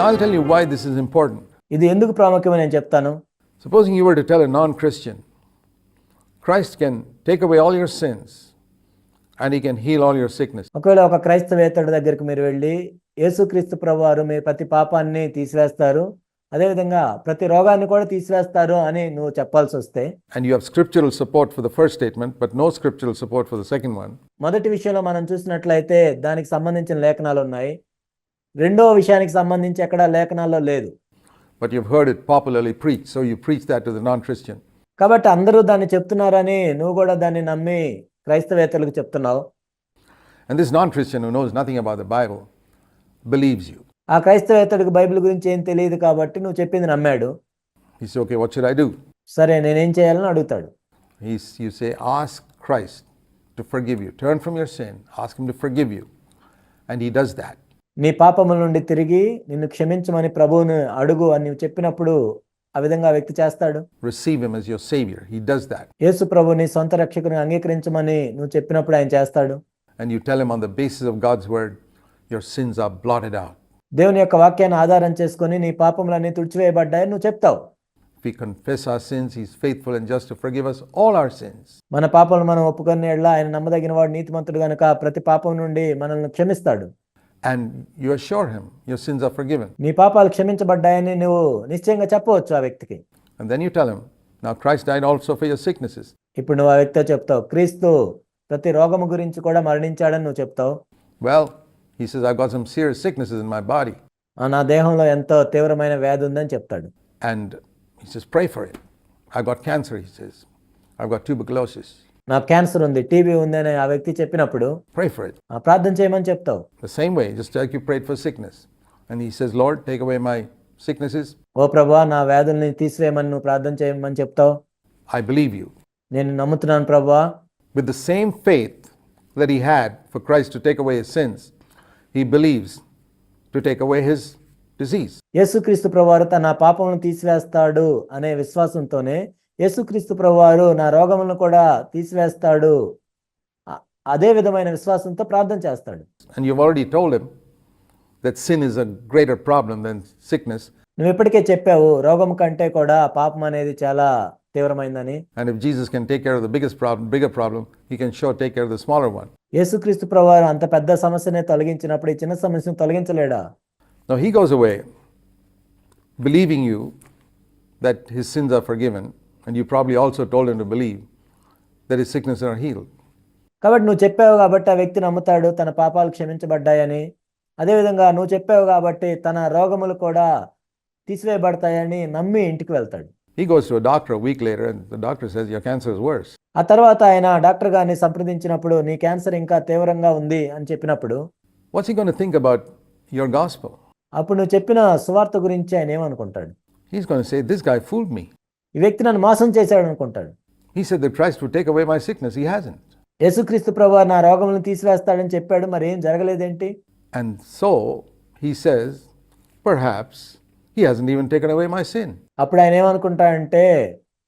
I'll tell you why this is important. ఇది ఎందుకు ప్రాముఖ్యమని నేను చెప్తాను? Supposing you were to tell non Christian Christ can take away all your sins and he can heal all your sickness ఒకవేళ ఒక క్రైస్తవేత్తడి దగ్గరకు మీరు వెళ్ళి యేసుక్రీస్తు ప్రభు వారు మీ ప్రతి పాపాన్ని తీసివేస్తారు అదేవిధంగా ప్రతి రోగాన్ని కూడా తీసివేస్తారు అని నువ్వు చెప్పాల్సి వస్తే and you have scriptural support for the first statement but no scriptural support for the second one మొదటి విషయంలో మనం చూసినట్లయితే దానికి సంబంధించిన లేఖనాలు ఉన్నాయి రెండో విషయానికి సంబంధించి ఎక్కడ లేఖనాల్లో లేదు But you've heard it popularly preached, so you preach that to the non Christian. కాబట్టి అందరూ దాన్ని చెప్తున్నారని నువ్వు కూడా దాన్ని నమ్మి క్రైస్తవేతలకు చెప్తున్నావు And this non Christian who knows nothing about the Bible believes you. ఆ క్రైస్తవేతడికి బైబిల్ గురించి ఏం తెలియదు కాబట్టి నువ్వు చెప్పింది నమ్మాడు He says, Okay, what should I do? సరే నేనేం చేయాలని అడుగుతాడు He's, you say, Ask Christ to forgive you. Turn from your sin, ask Him to forgive you. And He does that. నీ పాపముల నుండి తిరిగి నిన్ను క్షమించమని ప్రభువును అడుగు అని నువ్వు చెప్పినప్పుడు ఆ విధంగా వ్యక్తి చేస్తాడు Receive Him as your Savior. He does that. యేసు ప్రభుని సొంత రక్షకుని అంగీకరించమని నువ్వు చెప్పినప్పుడు ఆయన చేస్తాడు And you tell Him on the basis of God's Word, your sins are blotted out. దేవుని యొక్క వాక్యాన్ని ఆధారం చేసుకొని నీ పాపములన్నీ తుడిచివేయబడ్డాయని నువ్వు చెప్తావు If we confess our sins, He's faithful and just to forgive us all our sins. మన పాపములు మనం ఒప్పుకొని ఎడ్ల ఆయన నమ్మదగిన వాడు నీతిమంతుడు గనుక ప్రతి పాపం నుండి మనల్ని క్షమిస్తాడు And you assure Him your sins are forgiven. నీ పాపాలు క్షమించబడ్డాయని నువ్వు నిశ్చయంగా చెప్పవచ్చు ఆ వ్యక్తికి And then you tell Him, Now Christ died also for your sicknesses. ఇప్పుడు నువ్వు ఆ వ్యక్తితో చెప్తావు క్రీస్తు ప్రతి రోగము గురించి కూడా మరణించాడని నువ్వు చెప్తావు Well, He says, I've got some serious sicknesses in my body. "ఆ, నా దేహంలో ఎంతో తీవ్రమైన వ్యాధి ఉందని చెప్తాడు And He says, Pray for it. I've got cancer, He says. I've got tuberculosis. నాకు క్యాన్సర్ ఉంది టీబీ ఉంది అని ఆ వ్యక్తి చెప్పినప్పుడు ప్రార్థన చేయమని చెప్తావు. Same way just like you prayed for sickness and he says Lord take away my sicknesses ఓ ప్రభా నా వ్యాధుల్ని తీసివేయమని నువ్వు ప్రార్థన చేయమని చెప్తావు. ఐ బిలీవ్ యూ నేను నమ్ముతున్నాను ప్రభా. With the same faith that he had for Christ to take away his sins he believes to take away his disease Yesukristu ప్రభువారు తన పాపములను తీసివేస్తాడు అనే విశ్వాసంతోనే యేసుక్రీస్తు ప్రభువారు నా రోగములను కూడా తీసివేస్తాడు. అదే విధమైన విశ్వాసంతో ప్రార్థన చేస్తాడు. And you already told him that sin is a greater problem than sickness నువ్వు ఇప్పటికే చెప్పావు రోగం కంటే కూడా పాపం అనేది చాలా తీవ్రమైందని. And Jesus can take care of the bigger problem he can sure take care smaller one Yesukristu ప్రభువారు అంత పెద్ద సమస్యనే తొలగించినప్పుడు ఈ చిన్న సమస్యను తొలగించలేడా? Now he goes away believing you that his sins are forgiven and you probably also told and believe their is sickness are heal కాబట్టి నువ్వు చెప్పావు కాబట్టి ఆ వ్యక్తి నమ్ముతాడు తన పాపాలు క్షమించబడ్డాయని. అదేవిధంగా నువ్వు చెప్పావు కాబట్టి తన రోగములు కూడా తీసివేయబడతాయని నమ్మి ఇంటికి వెళ్తాడు. He goes to doctor week later and the doctor says your cancer is worse ఆ తర్వాత ఆయన డాక్టర్ గారిని సంప్రదించినప్పుడు నీ క్యాన్సర్ ఇంకా తీవ్రంగా ఉంది అని చెప్పినప్పుడు what's he gonna think about your gospel అప్పుడు నువ్వు చెప్పిన సువార్త గురించి ఆయన ఏమనుకుంటాడు? He is gonna say this guy fooled me ఈ వ్యక్తి నన్ను మోసం చేశాడు అనుకుంటాడు. He said that Christ would take away my sickness he hasn't Yesukristu ప్రభువా నా రోగములను తీసివేస్తాడని చెప్పాడు. మరి ఏం జరగలేదేంటి? And so he says perhaps he hasn't even taken away my sin అప్పుడు ఆయన ఏమనుకుంటాడంటే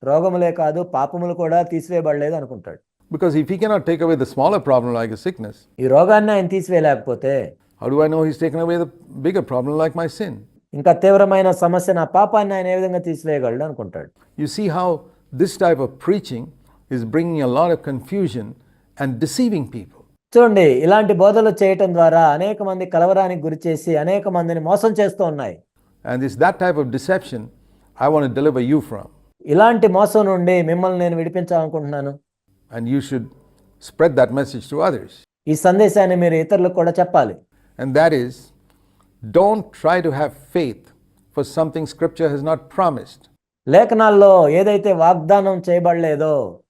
రోగములే కాదు పాపములు కూడా తీసివేయబడలేదు అనుకుంటాడు. Because if he cannot take away the smaller problem like a sickness ఈ రోగాన్ని ఆయన తీసివేయలేకపోతే how do I know he taken away the bigger problem like my sin ఇంకా తీవ్రమైన సమస్య నా పాపాన్ని ఆయన ఏ విధంగా తీసివేయగలడు అనుకుంటాడు. You see how this type of preaching is bringing lot of confusion and deceiving people చూడండి ఇలాంటి బోధలు చేయటం ద్వారా అనేక మంది కలవరానికి గురి చేసి అనేక మందిని మోసం చేస్తూ ఉన్నాయి. And this that type of deception I want to deliver you ఇలాంటి మోసం నుండి మిమ్మల్ని నేను విడిపించాలనుకుంటున్నాను. And you should spread that message to others ఈ సందేశాన్ని మీరు ఇతరులకు కూడా చెప్పాలి. And that is don't try to have faith for something scripture he's not promised లేఖనాల్లో ఏదైతే వాగ్దానం చేయబడలేదో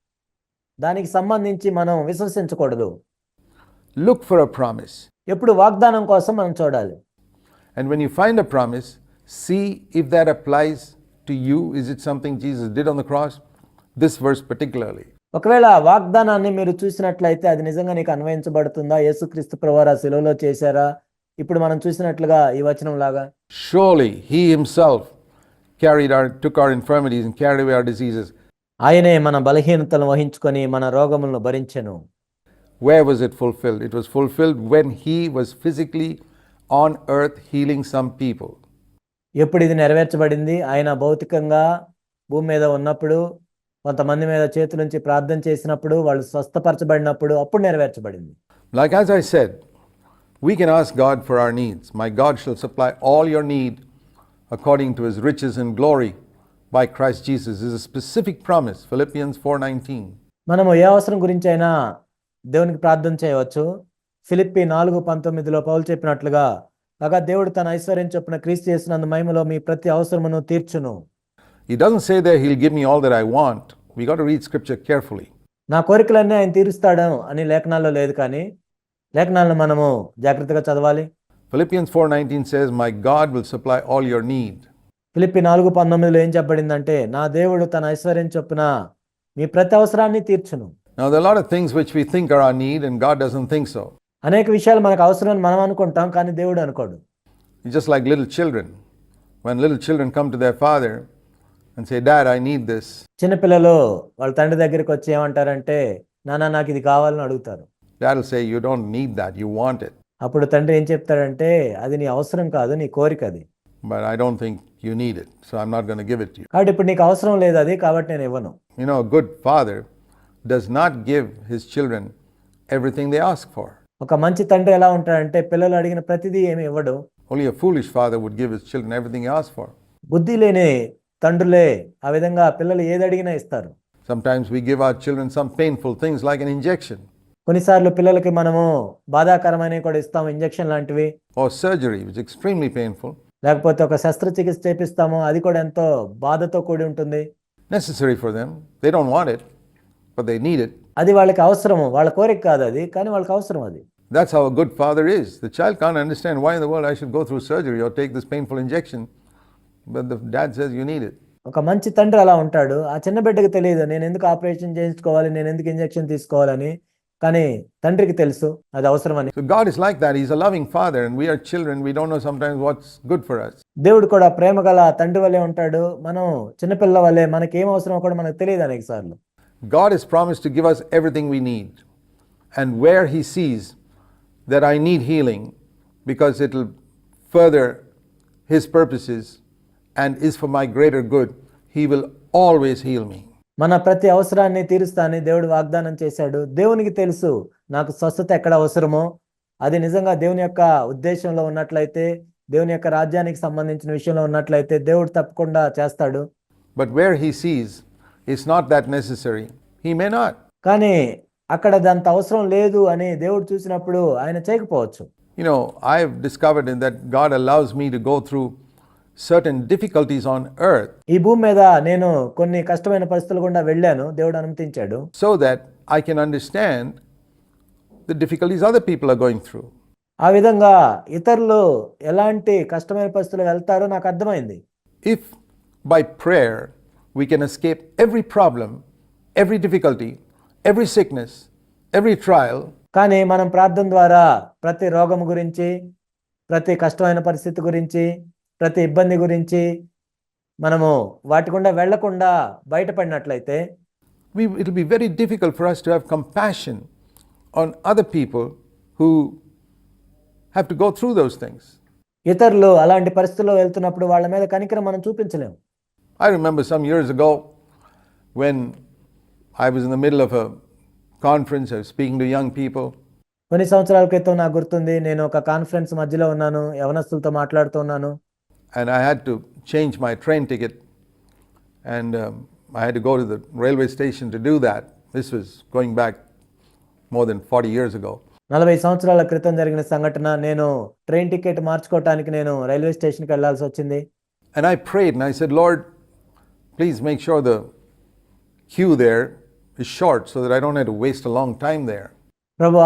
దానికి సంబంధించి మనం విశ్వసించకూడదు. లుక్ ఫర్ అ ప్రామిస్ ఎప్పుడు వాగ్దానం కోసం మనం చూడాలి. And when you find a promise see if that applies to you is it something Jesus did on the cross this verse particularly ఒకవేళ వాగ్దానాన్ని మీరు చూసినట్లయితే అది నిజంగా నీకు అన్వయించబడుతుందా? యేసుక్రీస్తు ప్రవారా శిలువలో చేశారా? ఇప్పుడు మనం చూసినట్లుగా ఈ వచనం లాగా surely he himself carried our took our infirmities and carried away our diseases ఆయనే మన బలహీనతలను వహించుకొని మన రోగములను భరించెను. Way was it fulfilled it was fulfilled when he was physically on earth healing some people ఎప్పుడు ఇది నెరవేర్చబడింది? ఆయన భౌతికంగా భూమి మీద ఉన్నప్పుడు కొంతమంది మీద చేతి నుంచి ప్రార్థన చేసినప్పుడు వాళ్ళు స్వస్థపరచబడినప్పుడు అప్పుడు నెరవేర్చబడింది. Like as I said we can ask God for our needs. My God shall supply all your need according to his riches and glory by Christ Jesus. This is a specific promise, Philippians 4:19. మనము ఏ అవసరం గురించి అయినా దేవునికి ప్రార్థన చేయవచ్చు ఫిలిప్పి నాలుగు పంతొమ్మిదిలో పౌలు చెప్పినట్లుగా కాగా దేవుడు తన ఐశ్వర్యం చొప్పున క్రీస్తు చేసినందు మహిమలో మీ ప్రతి అవసరమును తీర్చును He doesn't say there he'll give me all that I want. We got to read scripture carefully. నా కోరికలన్నీ ఆయన తీరుస్తాడు అని లేఖనాల్లో లేదు కానీ లేఖనాలను మనము జాగ్రత్తగా చదవాలి. Philippians four nineteen says my God will supply all your need Philippi నాలుగు పంతొమ్మిదిలో ఏం చెప్పబడిందంటే నా దేవుడు తన ఐశ్వర్యం చొప్పున మీ ప్రతి అవసరాన్ని తీర్చును. Now there are a lot of things which we think are our need అనేక విషయాలు మనకు అవసరం మనం అనుకుంటాం కానీ దేవుడు అనుకోడు. Just like little children one little children come to the father and say dad I need this చిన్నపిల్లలు వాళ్ళ తండ్రి దగ్గరికి వచ్చి ఏమంటారంటే నాన్న నాకు ఇది కావాలని అడుగుతారు. Dad say you don't need that you want it అప్పుడు తండ్రి ఏం చెప్తాడంటే అది నీ అవసరం కాదు నీ కోరిక అది. But I don't think you need it so I'm not gonna give it you కాబట్టి ఇప్పుడు నీకు అవసరం లేదు అది కాబట్టి నేను ఇవ్వను. You know good father does not give his children everything they ask for ఒక మంచి తండ్రి ఎలా ఉంటాడంటే పిల్లలు అడిగిన ప్రతిదీ ఏమి ఇవ్వడు. Only a foolish father would give his children everything he ask for బుద్ధి లేని తండ్రులే ఆ విధంగా పిల్లలు ఏది అడిగినా ఇస్తారు. Sometimes we give our children some painful things like injection కొన్నిసార్లు పిల్లలకి మనము బాధాకరమైనవి కూడా ఇస్తాము ఇంజక్షన్ లాంటివి. సర్జరీ ఎక్స్ట్రీమ్లీ పెయిన్ఫుల్ లేకపోతే ఒక శస్త్రచికిత్స చేపిస్తాము అది కూడా ఎంతో బాధతో కూడి ఉంటుంది. Necessary for them they don't want it but they need it అది వాళ్ళకి అవసరం వాళ్ళ కోరిక కాదు అది కానీ వాళ్ళకి అవసరం అది. That's how good father is the child can't understand why in the world I should go through surgery or take this painful injection but the dad says you need it ఒక మంచి తండ్రి అలా ఉంటాడు. ఆ చిన్న బిడ్డకి తెలియదు నేను ఎందుకు ఆపరేషన్ చేయించుకోవాలి? నేను ఎందుకు ఇంజెక్షన్ తీసుకోవాలని? కానీ తండ్రికి తెలుసు అది అవసరమని So God is like that. He's a loving father, and we are children. We don't know sometimes what's good for us. దేవుడు కూడా ప్రేమ గల తండ్రి వల్లే ఉంటాడు మనం చిన్నపిల్ల వల్లే మనకి ఏం అవసరమో కూడా మనకు తెలియదు అనేక సార్లు God has promised to give us everything we need. And where He sees that I need healing because it'll further His purposes and is for my greater good, He will always heal me. మన ప్రతి అవసరాన్ని తీరుస్తానని దేవుడు వాగ్దానం చేశాడు. దేవునికి తెలుసు నాకు స్వస్థత ఎక్కడ అవసరమో. అది నిజంగా దేవుని యొక్క ఉద్దేశంలో ఉన్నట్లయితే దేవుని యొక్క రాజ్యానికి సంబంధించిన విషయంలో ఉన్నట్లయితే దేవుడు తప్పకుండా చేస్తాడు. But where He sees it's not that necessary, He may not. కానీ అక్కడ అంత అవసరం లేదు అని దేవుడు చూసినప్పుడు ఆయన చేయకపోవచ్చు. You know, I've discovered in that God allows me to go through certain difficulties on earth ఈ భూమి మీద నేను కొన్ని కష్టమైన పరిస్థితులు కూడా వెళ్ళాను. దేవుడు అనుమతించాడు. So that I can understand the difficulties other people are going through ఆ విధంగా ఇతరులు ఎలాంటి కష్టమైన పరిస్థితులు వెళ్తారో నాకు అర్థమైంది. If by prayer we can escape every problem every difficulty every sickness every trial కానీ మనం ప్రార్థన ద్వారా ప్రతి రోగం గురించి ప్రతి కష్టమైన పరిస్థితి గురించి ప్రతి ఇబ్బంది గురించి మనము వాటి గుండా వెళ్ళకుండా బయటపడినట్లయితే it be very difficult for us to have compassion on other people who have to go through those things ఇతరులు అలాంటి పరిస్థితుల్లో వెళ్తున్నప్పుడు వాళ్ళ మీద కనికరం మనం చూపించలేము. I remember some years go when I was in the middle of a conference I speaking to young people కొన్ని సంవత్సరాల క్రితం నాకు గుర్తుంది నేను ఒక కాన్ఫరెన్స్ మధ్యలో ఉన్నాను యవనస్తులతో మాట్లాడుతూ ఉన్నాను. and I had to change my train ticket, and um, I had to go to the railway station to do that. This was going back more than 40 years ago. నలభై సంవత్సరాల క్రితం జరిగిన సంఘటన నేను ట్రైన్ టికెట్ మార్చుకోవటానికి నేను railway స్టేషన్కి వెళ్ళాల్సి వచ్చింది and I prayed and I said Lord please make sure the queue there is short so that I don't have waste long time there ప్రభు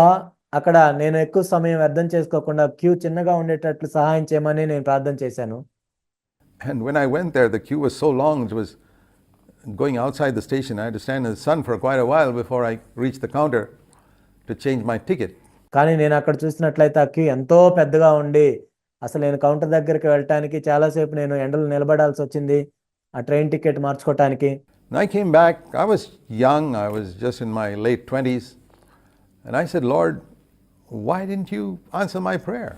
అక్కడ నేను ఎక్కువ సమయం వ్యర్థం చేసుకోకుండా క్యూ చిన్నగా ఉండేటట్లు సహాయం చేయమని నేను ప్రార్థన చేశాను And when I went there, the queue was so long, it was going outside the station. I had to stand in the sun for quite a while before I reached the counter to change my ticket. కానీ నేను అక్కడ చూసినట్లయితే ఆ queue ఎంతో పెద్దగా ఉండి అసలు నేను కౌంటర్ దగ్గరికి వెళ్ళటానికి చాలాసేపు నేను ఎండలో నిలబడాల్సి వచ్చింది ఆ ట్రైన్ టికెట్ మార్చుకోవటానికి And I came back, I was young, I was just in my late 20s, and I said, Lord, why didn't you answer my prayer?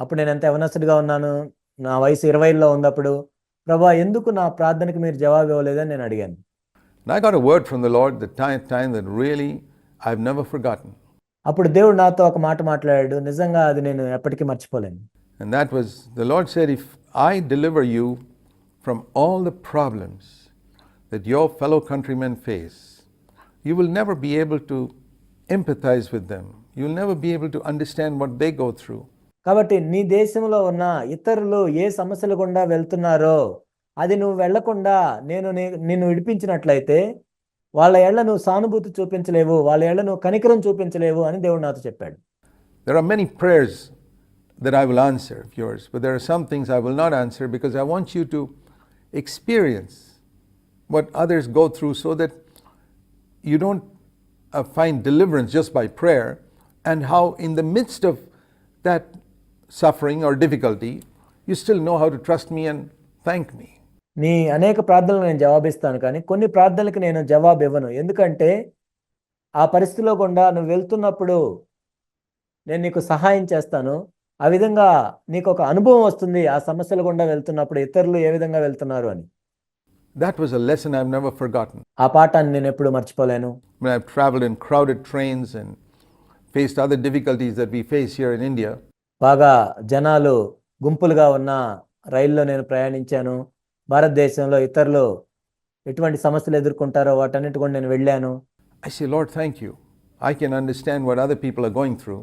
అప్పుడు నేను ఎంత యవనస్తుడిగా ఉన్నాను నా వయసు ఇరవైలో ఉన్నప్పుడు ప్రభా ఎందుకు నా ప్రార్థనకి మీరు జవాబు ఇవ్వలేదని నేను అడిగాను And I got a word from the Lord the time, time that really I've never forgotten. అప్పుడు దేవుడు నాతో ఒక మాట మాట్లాడాడు నిజంగా అది నేను ఎప్పటికీ మర్చిపోలేను And that was the Lord said, If I deliver you from all the problems that your fellow countrymen face, you will never be able to empathize with them. You'll never be able to understand what they go through. కాబట్టి నీ దేశంలో ఉన్న ఇతరులు ఏ సమస్యలు గుండా వెళ్తున్నారో అది నువ్వు వెళ్ళకుండా నేను నిన్ను విడిపించినట్లయితే వాళ్ళ ఏళ్ళ నువ్వు సానుభూతి చూపించలేవు వాళ్ళ ఏళ్ళ నువ్వు కనికరం చూపించలేవు అని దేవుడు నాతో చెప్పాడు. There are many prayers there I will answer yours but there are some things I will not answer because I want you to experience but others go through so that you don't find deliverance just by prayer and how in the midst of that suffering or difficulty you still know how to trust me and thank me నీ అనేక ప్రార్థనలు నేను జవాబిస్తాను కానీ కొన్ని ప్రార్థనలకు నేను జవాబు ఇవ్వను ఎందుకంటే ఆ పరిస్థితిలో కూడా నువ్వు వెళ్తున్నప్పుడు నేను నీకు సహాయం చేస్తాను. ఆ విధంగా నీకు ఒక అనుభవం వస్తుంది ఆ సమస్యలు గుండా వెళ్తున్నప్పుడు ఇతరులు ఏ విధంగా వెళ్తున్నారు అని. That was a lesson I never forgotten ఆ పాఠాన్ని నేను ఎప్పుడు మర్చిపోలేను. I have travelled in crowded trains and faced other difficulties that we face here in India బాగా జనాలు గుంపులుగా ఉన్న రైల్లో నేను ప్రయాణించాను. భారతదేశంలో ఇతరులు ఎటువంటి సమస్యలు ఎదుర్కొంటారో వాటన్నిటి కూడా నేను వెళ్ళాను. I see Lord thank you I can understand what other people are going through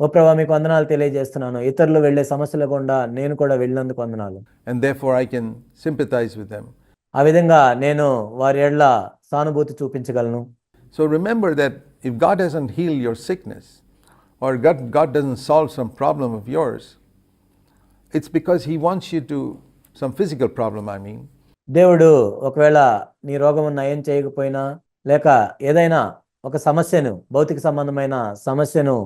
ఓ ప్రభా మీకు వందనాలు తెలియజేస్తున్నాను. ఇతరులు వెళ్ళే సమస్యలు గుండా నేను కూడా వెళ్ళినందుకు వందనాలు. And therefore I can sympathise with them ఆ విధంగా నేను వారి ఎడ్ల సానుభూతి చూపించగలను. So remember that if God has and heal your sickness or God, God doesn't solve some problem of yours, it's because He wants you to, some physical problem, I mean, దేవుడు ఒకవేళ నీ రోగం నయం చేయకపోయినా లేక ఏదైనా ఒక సమస్యను భౌతిక సంబంధమైన సమస్యను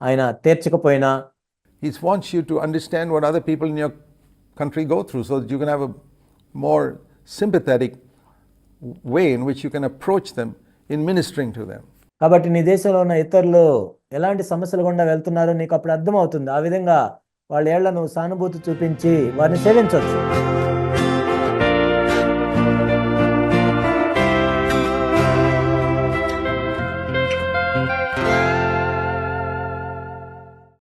ఆయన తీర్చకపోయినా He wants you to understand what other people in your country go through so that you can have a more sympathetic way in which you can approach them in ministering to them. కాబట్టి నీ దేశంలో ఉన్న ఇతరులు ఎలాంటి సమస్యలు గుండా వెళ్తున్నారో నీకు అప్పుడు అర్థమవుతుంది. ఆ విధంగా వాళ్ళ ఏళ్ళను సానుభూతి చూపించి వారిని సేవించవచ్చు.